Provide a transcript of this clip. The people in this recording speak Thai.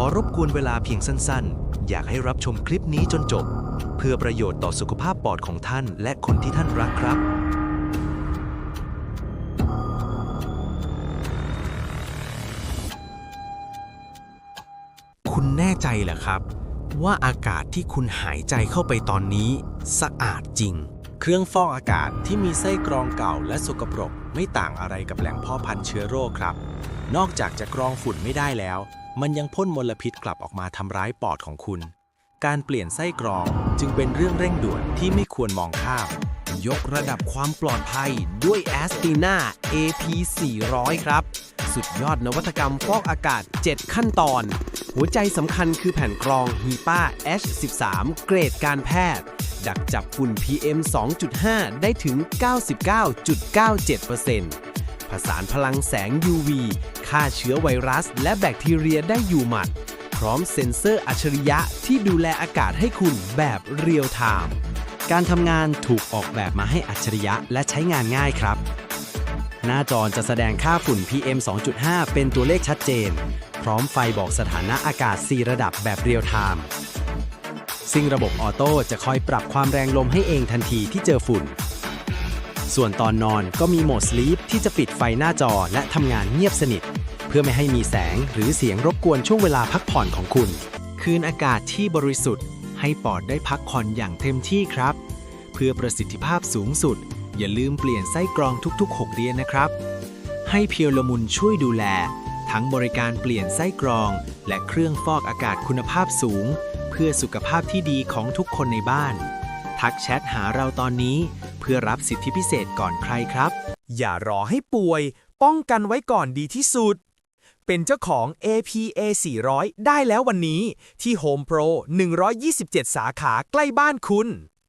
อรบกวนเวลาเพียงสั้นๆ อยากให้รับชมคลิปนี้จนจบ เพื่อประโยชน์ต่อสุขภาพปอดของท่านและคนที่ท่านรักครับ คุณแน่ใจเหรอครับ ว่าอากาศที่คุณหายใจเข้าไปตอนนี้สะอาดจริง เครื่องฟอกอากาศที่มีไส้กรองเก่าและสกปรก ไม่ต่างอะไรกับแหล่งพ่อพันธุ์เชื้อโรคครับ นอกจากจะกรองฝุ่นไม่ได้แล้ว มันยังพ่นมลพิษกลับออกมาทำร้ายปอดของคุณ การเปลี่ยนไส้กรองจึงเป็นเรื่องเร่งด่วนที่ไม่ควรมองข้าม ยกระดับความปลอดภัยด้วย a s t i n a AP 400ครับ สุดยอดนวัตกรรมฟอกอากาศ 7 ขั้นตอน หัวใจสำคัญคือแผ่นกรอง HEPA H13 เกรดการแพทย์ ดักจับฝุ่น PM 2.5 ได้ถึง 99.97% ผสานพลังแสง UV ฆ่าเชื้อไวรัส และแบคทีเรียได้อยู่หมัด พร้อมเซ็นเซอร์อัจฉริยะที่ดูแลอากาศให้คุณแบบเรียลไทม์การทำงานถูกออกแบบมาให้อัจฉริยะและใช้งานง่ายครับ หน้าจอจะแสดงค่าฝุ่น PM 2.5 เป็นตัวเลขชัดเจน พร้อมไฟบอกสถานะอากาศ 4 ระดับแบบเรียลไทม์ซึ่งระบบออโต้จะคอยปรับความแรงลมให้เองทันทีที่เจอฝุ่น ส่วนตอนนอนก็มีโหมด Sleep ที่จะปิดไฟหน้าจอและทำงานเงียบสนิท เพื่อไม่ให้มีแสงหรือเสียงรบกวนช่วงเวลาพักผ่อนของคุณ คืนอากาศที่บริสุทธิ์ ให้ปอดได้พักผ่อนอย่างเต็มที่ครับ เพื่อประสิทธิภาพสูงสุด อย่าลืมเปลี่ยนไส้กรองทุก ๆ 6 เดือนนะครับ ให้เพียวละมุนช่วยดูแล ทั้งบริการเปลี่ยนไส้กรอง และเครื่องฟอกอากาศคุณภาพสูง เพื่อสุขภาพที่ดีของทุกคนในบ้าน ทักแชทหาเราตอนนี้ เพื่อรับสิทธิพิเศษก่อนใครครับ อย่ารอให้ป่วย ป้องกันไว้ก่อนดีที่สุด เป็นเจ้าของ APA 400 ได้แล้ววันนี้ ที่ Home Pro 127 สาขาใกล้บ้านคุณ